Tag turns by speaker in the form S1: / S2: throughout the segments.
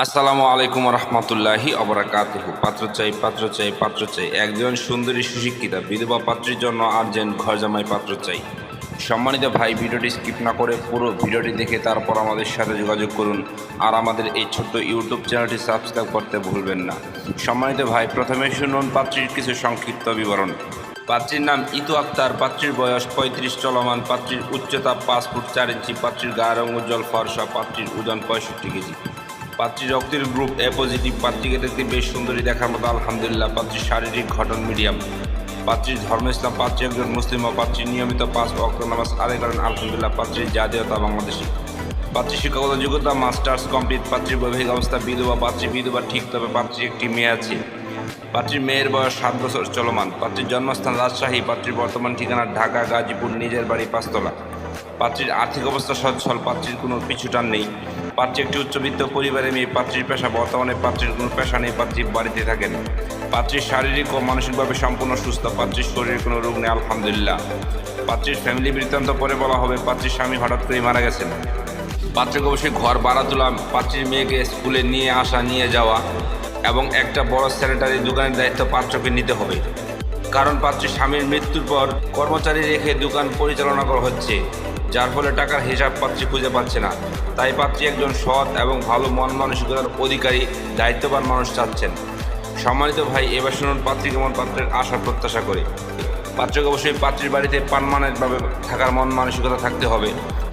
S1: আসসালামু আলাইকুম রহমতুল্লাহি অবরাকাতুহু। পাত্র চাই পাত্র চাই পাত্র চাই। একজন সুন্দরী সুশিক্ষিতা, বিধবা পাত্রীর জন্য আর্জেন্ট ঘর জামাই পাত্র চাই। সম্মানিত ভাই, ভিডিওটি স্কিপ না করে পুরো ভিডিওটি দেখে তারপর আমাদের সাথে যোগাযোগ করুন আর আমাদের এই ছোট্ট ইউটিউব চ্যানেলটি সাবস্ক্রাইব করতে ভুলবেন না। সম্মানিত ভাই, প্রথমে শুনুন পাত্রীর কিছু সংক্ষিপ্ত বিবরণ। পাত্রীর নাম ইতু আক্তার, পাত্রীর বয়স পঁয়ত্রিশ, চলমান পাত্রীর উচ্চতা পাঁচ ফুট চার ইঞ্চি, পাত্রীর গায়ের রঙ উজ্জ্বল ফর্সা, পাত্রীর ওজন পঁয়ষট্টি কেজি। পাত্রী রক্তের গ্রুপ এ পজিটিভ পাত্রীকে দেখতে বেশ সুন্দরী দেখার মতো, আলহামদুলিল্লাহ, পাত্রীর শারীরিক ঘটন মিডিয়াম পাত্রীর ধর্ম ইসলাম, পাত্রী একজন মুসলিম ও পাত্রী নিয়মিত পাঁচ অক্ট নামাজ আদায় করেন, আলহামদুলিল্লাহ, পাত্রীর জাতীয়তা বাংলাদেশি পাত্রী শিক্ষাগত যোগ্যতা, মাস্টার্স কমপ্লিট, পাত্রীর বৈবাহিক অবস্থা বিধবা, পাত্রী বিধবা ঠিক তবে পাত্রী একটি মেয়ে আছে। পাত্রীর মেয়ের বয়স সাত বছর চলমান। পাত্রীর জন্মস্থান রাজশাহী, পাত্রীর বর্তমান ঠিকানা ঢাকা, গাজীপুর, নিজের বাড়ি পাঁচতলা। পাত্রীর আর্থিক অবস্থা সচ্ছল, পাত্রীর কোনো পিছুটান নেই। পাত্রী একটি উচ্চবিত্ত পরিবারে মেয়ে, পাত্রীর পেশা বর্তমানে পাত্রীর কোনো পেশা নেই, পাত্রী বাড়িতে থাকেন পাত্রীর শারীরিক ও মানসিকভাবে সম্পূর্ণ সুস্থ, পাত্রীর শরীরে কোনো রোগ নেই, আলহামদুলিল্লাহ। পাত্রীর ফ্যামিলি বৃত্তান্ত পরে বলা হবে, পাত্রীর স্বামী হঠাৎ করেই মারা গেছেন। পাত্রকে অবশ্যই ঘর ভাড়া তোলা, পাত্রীর মেয়েকে স্কুলে নিয়ে আসা, নিয়ে যাওয়া। এবং একটা বড় স্যানিটারি দোকানের দায়িত্ব পাত্রকে নিতে হবে। কারণ পাত্রীর স্বামীর মৃত্যুর পর কর্মচারী রেখে দোকান পরিচালনা করা হচ্ছে, যার ফলে টাকার হিসাব পাত্রী খুঁজে পাচ্ছে না। তাই পাত্রী একজন সৎ এবং ভালো মন মানসিকতার অধিকারী, দায়িত্ববান মানুষ চাচ্ছেন। সম্মানিত ভাই, এবার শুনুন পাত্রী কেমন পাত্রের আশা প্রত্যাশা করে। পাত্রকে অবশ্যই পাত্রীর বাড়িতে পারমানেন্টভাবে থাকার মন মানসিকতা থাকতে হবে।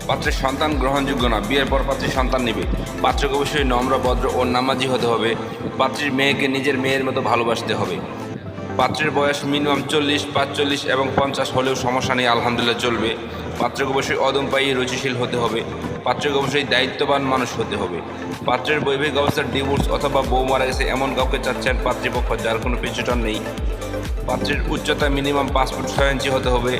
S1: পাত্রের সন্তান গ্রহণযোগ্য না। বিয়ের পর পাত্রীর সন্তান নেবে। পাত্রকে অবশ্যই নম্র, ভদ্র ও নামাজি হতে হবে। পাত্রীর মেয়েকে নিজের মেয়ের মতো ভালোবাসতে হবে। পাত্রের বয়স মিনিমাম চল্লিশ, পাঁচচল্লিশ এবং পঞ্চাশ হলেও সমস্যা নেই, আলহামদুলিল্লাহ চলবে। পাত্রকে অবশ্যই অদম্পায়ী রুচিশীল হতে হবে। পাত্রকে অবশ্যই দায়িত্ববান মানুষ হতে হবে। পাত্রের বৈবাহিক অবস্থার ডিভোর্স অথবা বউ মারা গেছে এমন কাউকে চাচ্ছেন পাত্রীপক্ষ, যার কোনো পিছুটান নেই। পাত্রের উচ্চতা মিনিমাম পাঁচ ফুট ছয় ইঞ্চি হতে হবে।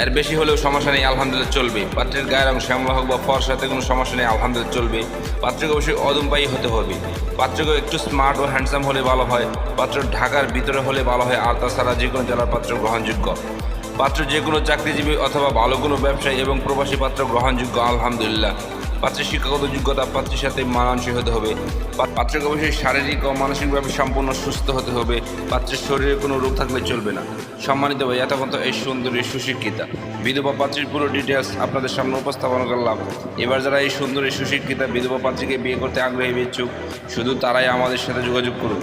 S1: এর বেশি হলেও সমস্যা নেই, আলহামদুলিল্লাহ চলবে। পাত্রের গায়ের রং শ্যামলা হোক বা ফর্সাতে কোনো সমস্যা নেই, আলহামদুলিল্লাহ চলবে। পাত্রকে অবশ্যই অদম্পায়ী হতে হবে। পাত্রকে একটু স্মার্ট ও হ্যান্ডসাম হলে ভালো হয়। পাত্র ঢাকার ভিতরে হলে ভালো হয়, আর তাছাড়া যে কোনো জেলার পাত্র গ্রহণযোগ্য। পাত্র যে কোনো চাকরিজীবী অথবা ভালো কোনো ব্যবসায়ী এবং প্রবাসী পাত্র গ্রহণযোগ্য, আলহামদুলিল্লাহ। পাত্রের শিক্ষাগত যোগ্যতা, পাত্রের সাথে মানানসই হতে হবে। পাত্রকে অবশ্যই শারীরিক ও মানসিকভাবে সম্পূর্ণ সুস্থ হতে হবে। পাত্রের শরীরে কোনো রোগ থাকলে চলবে না। সম্মানিত ভাই এতক্ষণ এই সুন্দরী সুশিক্ষিতা। বিধবা পাত্রীর পুরো ডিটেলস আপনাদের সামনে উপস্থাপন করলাম। এবার যারা এই সুন্দরী সুশিক্ষিতা বিধবা পাত্রীকে বিয়ে করতে আগ্রহী ইচ্ছুক শুধু তারাই আমাদের সাথে যোগাযোগ করুন।